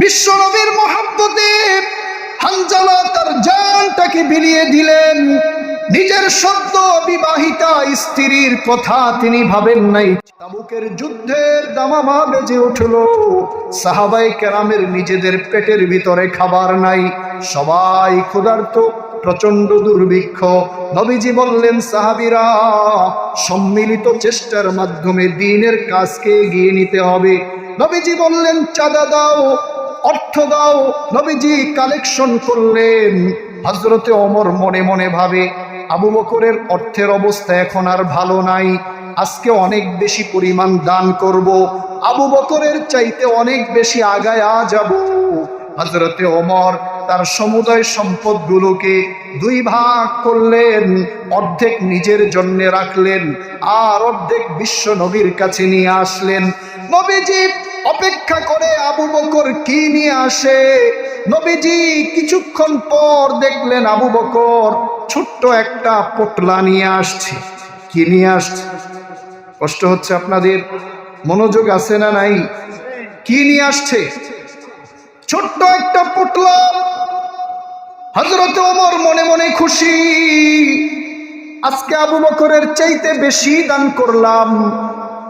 বিশ্বনবীর মহাব্বতে হানজালা তার জানটাকে বিলিয়ে দিলেন। নিজের সদ্য বিবাহিতা স্ত্রীর কথা তিনি ভাবেন নাই। তাবুকের যুদ্ধের দামামা বেজে উঠল। সাহাবাই কেরামের নিজেদের পেটের ভিতরে খাবার নাই। সবাই ক্ষুধার্ত প্রচণ্ড দুর্ভিক্ষ। নবীজি বললেন, সাহাবিরা, সম্মিলিত চেষ্টার মাধ্যমে দিনের কাজকে এগিয়ে নিতে হবে। নবীজি বললেন, চাঁদা দাও অর্থ দাও, নবীজি কালেকশন করলেন। হজরতে অমর মনে মনে ভাবে, আবু বকরের অর্থের অবস্থা এখন আর ভালো নাই, আজকে অনেক বেশি পরিমাণ দান করব, আবু বকরের চাইতে অনেক বেশি আগায়া যাব। হজরতে অমর তার সমুদয় সম্পদগুলোকে দুই ভাগ করলেন, অর্ধেক নিজের জন্য রাখলেন, আর অর্ধেক বিশ্ব নবীর কাছে নিয়ে আসলেন। নবীজি অপেক্ষা করে আবু বকর কি নিয়ে আসে? নবীজি কিছুক্ষণ পর দেখলেন আবু বকর ছোট্ট একটা পোটলা নিয়ে আসছে। কি নিয়ে আসছে? কষ্ট হচ্ছে আপনাদের? মনোযোগ আছে না নাই? কি নিয়ে আসছে? ছোট্ট একটা পুটলা। হজরত ওমর মনে মনে খুশি। আজকে আবু বকরের চাইতে বেশি দান করলাম।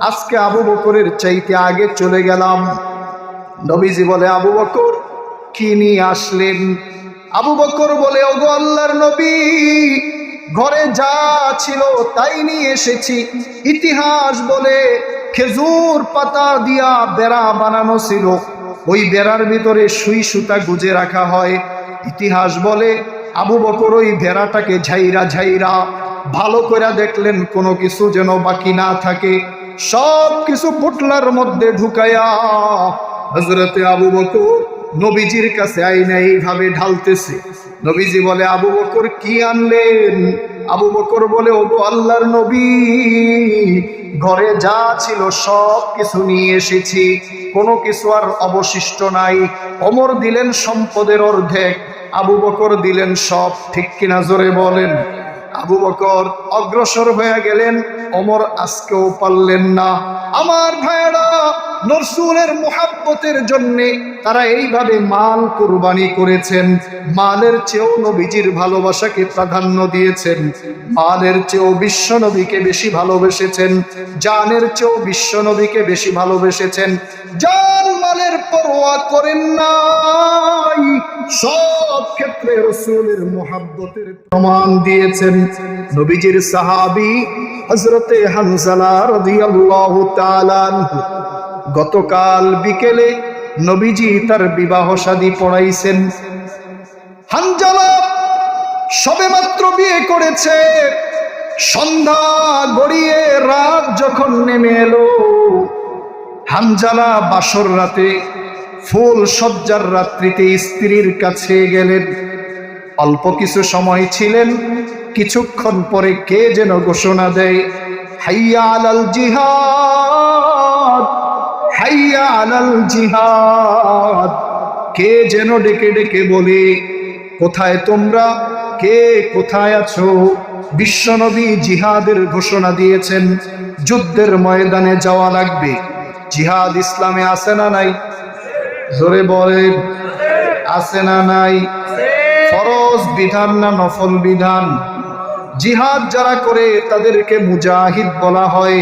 আজকে আবু বকরের চাইতে আগে চলে গেলাম। নবীজি বলে, আবু বকর, কি নিয়ে আসলেন? আবু বকর বলে, ওগো আল্লাহর নবী, ঘরে যা ছিল তাই নিয়ে এসেছি। ইতিহাস বলে, খেজুর পাতা দিয়া বেড়া বানানো ছিল। ওই বেড়ার ভিতরে সুই সুতা গুজে রাখা হয়। ইতিহাস বলে, আবু বকর ওই ভেড়াটাকে ঝাইরা ঝাইরা ভালো করে দেখলেন, কোনো কিছু যেন বাকি না থাকে। সব কিছু পুটলার মধ্যে ঢুকায়া হজরতে আবু বকর নবীজির কাছে আইনা এইভাবে ঢালতেছে। নবীজি বলে, আবু বকর, কি আনলেন? আবু বকর বলে ওগো আল্লাহর নবী। ঘরে যা ছিল সব কিছু নিয়ে এসেছি। কোনো কিছু আর অবশিষ্ট নাই। অমর দিলেন সম্পদের অর্ধেক, আবু বকর দিলেন সব। ঠিক কিনা জোরে বলেন? আবু বকর অগ্রসর হয়ে গেলেন। অমর আজকেও পারলেন না। আমার ভাইয়েরা, নরসুলের মোহাব্বতের জন্য তারা এইভাবে মাল কুরবানি করেছেন। মালের চেয়েও নবীজির ভালোবাসাকে প্রাধান্য দিয়েছেন। মালের চেয়েও বিশ্ব নবীকে বেশি ভালোবেসেছেন। জানের চেয়েও বিশ্ব নবীকে বেশি ভালোবেসেছেন। জান মালের পরোয়া করেন নাই। সব ক্ষেত্রে রসুলের মোহাব্বতের প্রমাণ দিয়েছেন। নবীজির সাহাবি হজরতে আনহু গতকাল বিকেলে নবীজি তার বিবাহ শাদী পড়াইছেন। হানজালা সবেমাত্র বিয়ে করেছে। সন্ধ্যা গড়িয়ে রাত যখন নেমে এলো হানজালা বাসর রাতে ফুল সজ্জার রাত্রিতে স্ত্রীর কাছে গেলেন। অল্প কিছু সময় ছিলেন কিছুক্ষণ পরে কে যেন ঘোষণা দেয়, হাইয়া আলাল জিহাদ, হাইয়া আলাল জিহাদ। কে যেন ডেকে ডেকে বলে, কোথায় তোমরা? কে কোথায় আছো? বিশ্বনবী জিহাদের ঘোষণা দিয়েছেন, যুদ্ধের ময়দানে যাওয়া লাগবে। জিহাদ ইসলামে আছে না নাই? জোরে বলেন আছে না নাই। ফরজ বিধান না নফল বিধান? জিহাদ যারা করে তাদেরকে মুজাহিদ বলা হয়,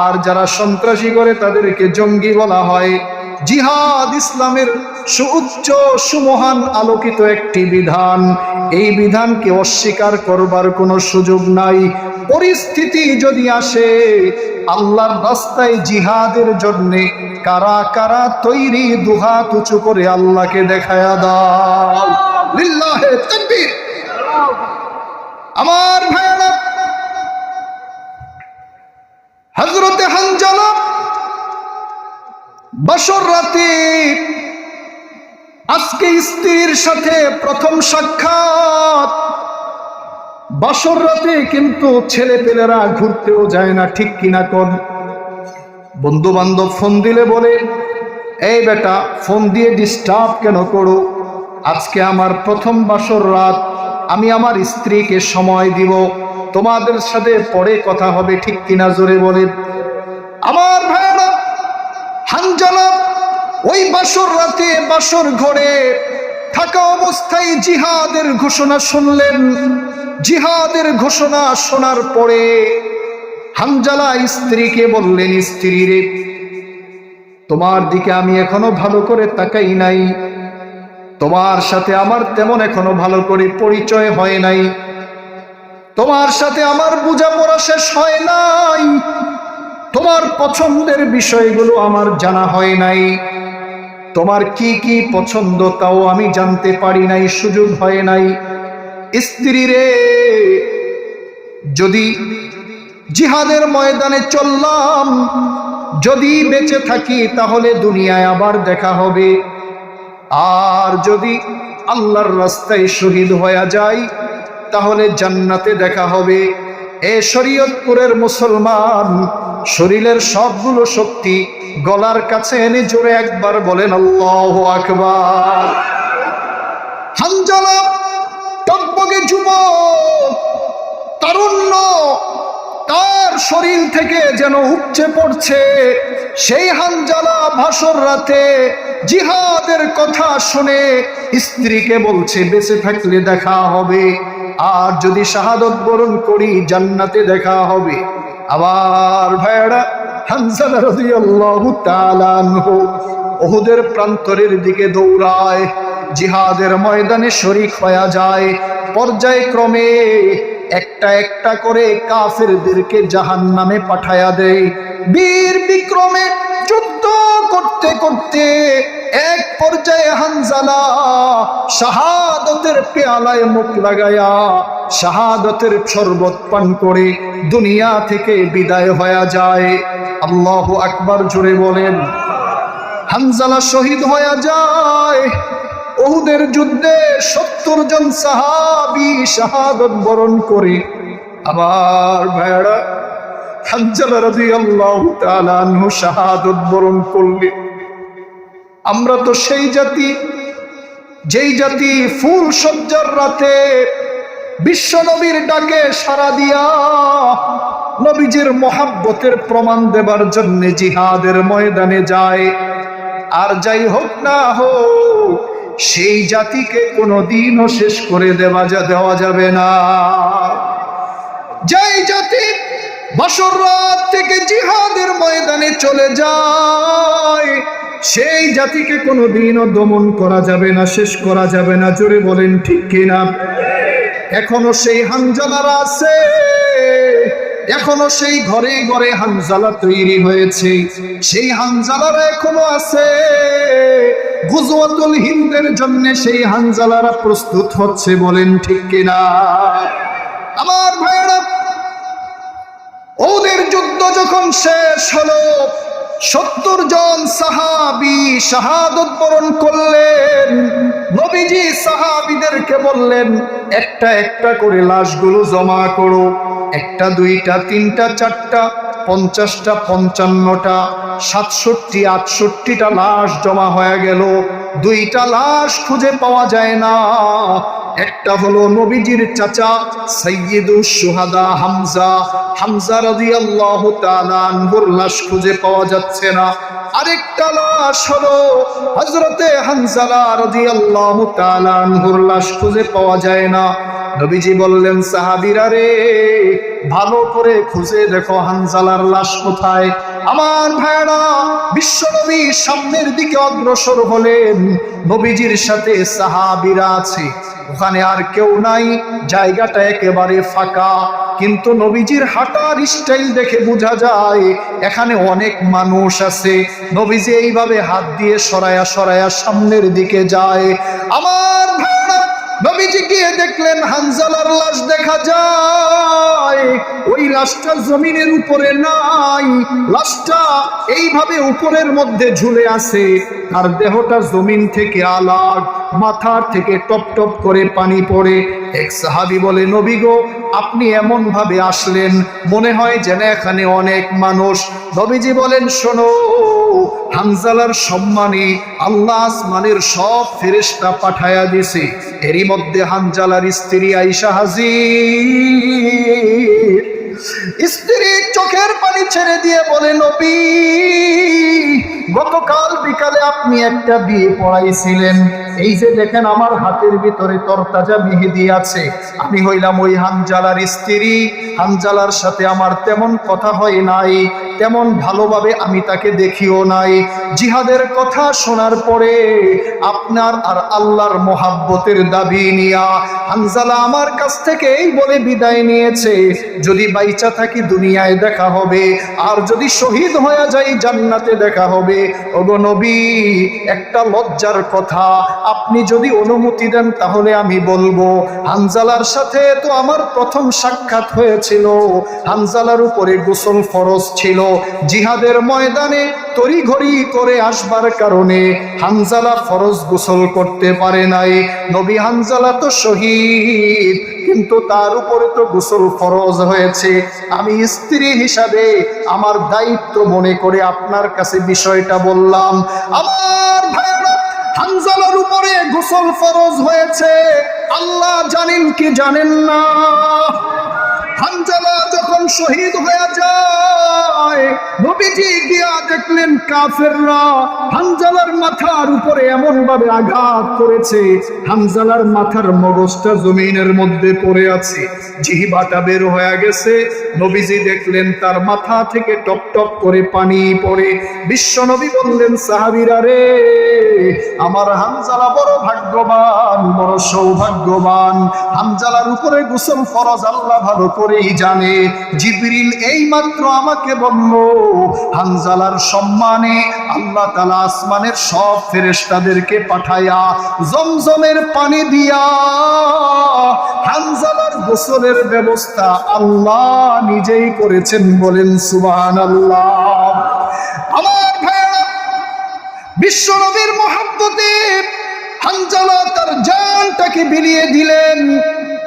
আর যারা সন্ত্রাসী করে তাদেরকে জঙ্গি বলা হয়। জিহাদ ইসলামের সুউচ্চ, সুমহান আলোকিত একটি বিধান। এই বিধানকে অস্বীকার করবার কোনো সুযোগ নাই। পরিস্থিতি যদি আসে, আল্লাহর রাস্তায় জিহাদের জন্যে কারা কারা তৈরি দুহাত উঁচু করে আল্লাহকে দেখায়া দাও। লিল্লাহে তাকবীর আমার ভাইয়েরা হজরতে হানজালা বসর রাতে আজকে স্ত্রীর সাথে প্রথম সাক্ষাৎ। বাসর রাতে কিন্তু ছেলে পেলেরা ঘুরতেও যায় না, ঠিক কিনা কর বন্ধু বান্ধব ফোন দিলে বলে, এই বেটা, ফোন দিয়ে ডিস্টার্ব কেন করো? আজকে আমার প্রথম বাসর রাত। আমি আমার স্ত্রীকে সময় দিব। তোমাদের সাথে পরে কথা হবে, ঠিক কিনা জোরে বলে। আমার হানজালা। ওই বাসর রাতে বাসর ঘরে থাকা অবস্থায় জিহাদের ঘোষণা শুনলেন। জিহাদের ঘোষণা শোনার পরে হামজালা স্ত্রীকে বললেন, স্ত্রী রে, তোমার দিকে আমি এখনও ভালো করে তাকাই নাই। তোমার সাথে আমার তেমন এখনও ভালো করে পরিচয় হয় নাই। তোমার সাথে আমার বোঝাপড়া শেষ হয় নাই। তোমার পছন্দের বিষয়গুলো আমার জানা হয় নাই। তোমার কি কি পছন্দ তাও আমি জানতে পারি নাই, সুযোগ হয় নাই। স্ত্রী রে, যদি জিহাদের ময়দানে চললাম, যদি বেঁচে থাকি তাহলে দুনিয়ায় আবার দেখা হবে। আর যদি আল্লাহর রাস্তায় শহীদ হয়ে যায় তাহলে জান্নাতে দেখা হবে। এ শরীয়তপুরের মুসলমান, শরীরের সবগুলো শক্তি গলার কাছে এনে জোরে একবার বলেন, আল্লাহ আকবার। হানজালা, টকবগে যুবক, তারুণ্য, তার শরীর থেকে যেন উপচে পড়ছে। সেই হানজালা ভাসর রাতে জিহাদের কথা শুনে স্ত্রীকে বলছে, বেঁচে থাকলে দেখা হবে। আর যদি শাহাদত বরণ করি, জান্নাতে দেখা হবে। আবার ভাইয়ারা, হানজালা রাদিয়াল্লাহু তাআলা আনহু ওহুদের প্রান্তরের দিকে দৌড়ায়, জিহাদের ময়দানে শরিক হয়ে যায়। পর্যায়ক্রমে একটা একটা করে কাফেরদেরকে জাহান নামে পাঠায়া দেয়। বীর বিক্রমে যুদ্ধ করতে করতে এক পর্যায়ে হানজালা শাহাদতের পেয়ালায় মুখ লাগায়া শাহাদতের শরবত পান করে দুনিয়া থেকে বিদায় হয়ে যায়। আল্লাহ আকবার জুড়ে বলেন, হানজালা শহীদ হয়ে যায়। ওহুদের যুদ্ধে সত্তর জন সাহাবি শাহাদত বরণ করে। আবার ভাইয়ারা, হানজালা রাজি আল্লাহ শাহাদত বরণ করলে আমরা তো সেই জাতি, যেই জাতি ফুল সজ্জার রাতে বিশ্ব নবীর ডাকে সারা দিয়া নবীজির মহাব্বতের প্রমাণ দেবার জন্য জিহাদের ময়দানে যায়। আর যাই হোক না হোক, সেই জাতিকে কোনোদিনও শেষ করে দেওয়া যা, দেওয়া যাবে না। যেই জাতি বছর রাত থেকে জিহাদের ময়দানে চলে যায় সেই জাতিকে কোনোদিনও দমন করা যাবে না, শেষ করা যাবে না। জোরে বলেন, ঠিক কিনা? এখনও সেই হানজালারা আছে। এখনও সেই ঘরে ঘরে হানজালা তৈরি হয়েছে। সেই হানজালারা এখনও আছে। গুজওয়াতুল হিন্দের জন্য সেই হানজালারা প্রস্তুত হচ্ছে, বলেন, ঠিক কিনা? আমার ভাইয়েরা, ওদের যুদ্ধ যখন শেষ হলো সত্তর জন সাহাবি শাহাদত বরণ করলেন। নবীজি সাহাবিদেরকে বললেন, একটা একটা করে লাশগুলো জমা করো। একটা, দুইটা, তিনটা, চারটা। পঞ্চাশটা, পঞ্চান্নটা, সাতষট্টি, আটষট্টিটা লাশ জমা হয়ে গেল। দুইটা লাশ খুঁজে পাওয়া যায় না। একটা হলো নবীজির চাচা সৈয়দুস সুহাদা হামজা। হামজা রাদিয়াল্লাহু তাআলা আনহুর লাশ খুঁজে পাওয়া যাচ্ছে না। আরেকটা লাশ হলো হযরতে হানজালা রাদিয়াল্লাহু তাআলা আনহুর লাশ খুঁজে পাওয়া যায় না। নবীজি বললেন, সাহাবিরা রে, ভালো করে খুঁজে দেখো হানজালার লাশ কোথায়। আমার ভাইরা বিশ্বনবী সামনের দিকে অগ্রসর হলেন। নবীজির সাথে সাহাবিরা আছে। ওখানে আর কেউ নাই, জায়গাটা একেবারে ফাঁকা। কিন্তু নবীজির হাঁটার স্টাইল দেখে বোঝা যায়, এখানে অনেক মানুষ আছে। নবীজি এইভাবে হাত দিয়ে সরায়া সরায়া সামনের দিকে যায়। আমার ভাইরা নবীজি গিয়ে দেখলেন, হানজালার লাশ দেখা যায়। ওই লাশটা জমিনের উপরে নাই। লাশটা এইভাবে উপরের মধ্যে ঝুলে আছে। তার দেহটা জমিন থেকে আলাদ মাথার থেকে টপ টপ করে পানি পড়ে। এক সাহাবি বলে, নবী গো আপনি এমন ভাবে আসলেন, মনে হয় যেন এখানে অনেক মানুষ। নবীজি বলেন, শোনো হানজালার সম্মানে আল্লাহ আসমানের সব ফেরেস্তা পাঠায়া দিছে এরই মধ্যে হানজালার স্ত্রী আইসা হাজির। স্ত্রী চোখের পানি ছেড়ে দিয়ে বলে, নবী, গতকাল বিকালে আপনি একটা বিয়ে পড়াইছিলেন। এই যে দেখেন আমার হাতের ভিতরে তরতাজা মেহেদি আছে। আমি হইলাম ওই হানজালার স্ত্রী। হানজালার সাথে আমার তেমন কথা হয় নাই, তেমন ভালোভাবে আমি তাকে দেখিও নাই। জিহাদের কথা শোনার পরে আপনার আর আল্লাহর মোহাব্বতের দাবি নিয়া হানজালা আমার কাছ থেকে এই বলে বিদায় নিয়েছে। যদি বাইচা থাকি দুনিয়ায় দেখা হবে। আর যদি শহীদ হয়ে যাই, জান্নাতে দেখা হবে। ওগো নবী, একটা লজ্জার কথা। আপনি যদি অনুমতি দেন, তাহলে আমি বলব, হানজালার সাথে তো আমার প্রথম সাক্ষাৎ হয়েছিল। হানজালার উপরে গোসল ফরজ ছিল। জিহাদের ময়দানে তড়িঘড়ি করে আসবার কারণে হানজালা ফরজ গোসল করতে পারে নাই। নবী হানজালা তো শহীদ, কিন্তু তার উপরে তো গোসল ফরজ হয়েছে। আমি স্ত্রী হিসাবে আমার দায়িত্ব মনে করে আপনার কাছে বিষয়টা বললাম। আমার হানজালার উপরে গোসল ফরজ হয়েছে। আল্লাহ জানেন কি জানেন না? হানজালা শহীদ হয়ে যায়। নবীজি গিয়া দেখলেন কাফেররা মাথার উপরে এমন ভাবে আঘাত করেছে মাথার মগজটা জমিনের মধ্যে পড়ে আছে। জিহিবাটা বের হয়ে গেছে। নবীজি দেখলেন তার মাথা থেকে টপ টপ করে পানি পড়ে। বিশ্ব নবী বললেন, সাহাবিরা রে, আমার হানজালা বড় ভাগ্যবান, বড় সৌভাগ্যবান। হানজালার উপরে গোসল ফরজ আল্লাহ ভালো করেই জানে। জিবরিল এই মাত্র আমাকে বলল, হানজালার সম্মানে আল্লাহ তালা আসমানের সব ফেরেশতাদেরকে পাঠায়া জমজমের পানি দিয়া হানজালার গোসলের ব্যবস্থা আল্লাহ নিজেই করেছেন বলেন সুবহান আল্লাহ আমার ভাইয়েরা, বিশ্ব নবীর মহাব্বতে হানজালা তার জানটাকে বিলিয়ে দিলেন।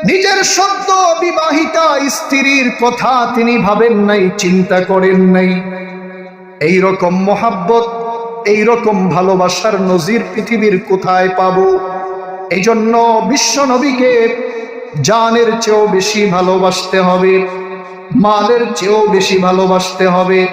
নিজের সদ্য বিবাহিতা স্ত্রীর কথা তিনি ভাবেন নাই, চিন্তা করেন নাই। এই রকম মোহাব্বত এই রকম ভালোবাসার নজির পৃথিবীর কোথায় পাবো? এই জন্য বিশ্ব নবীকে জানের চেয়েও বেশি ভালোবাসতে হবে, মালের চেয়েও বেশি ভালোবাসতে হবে।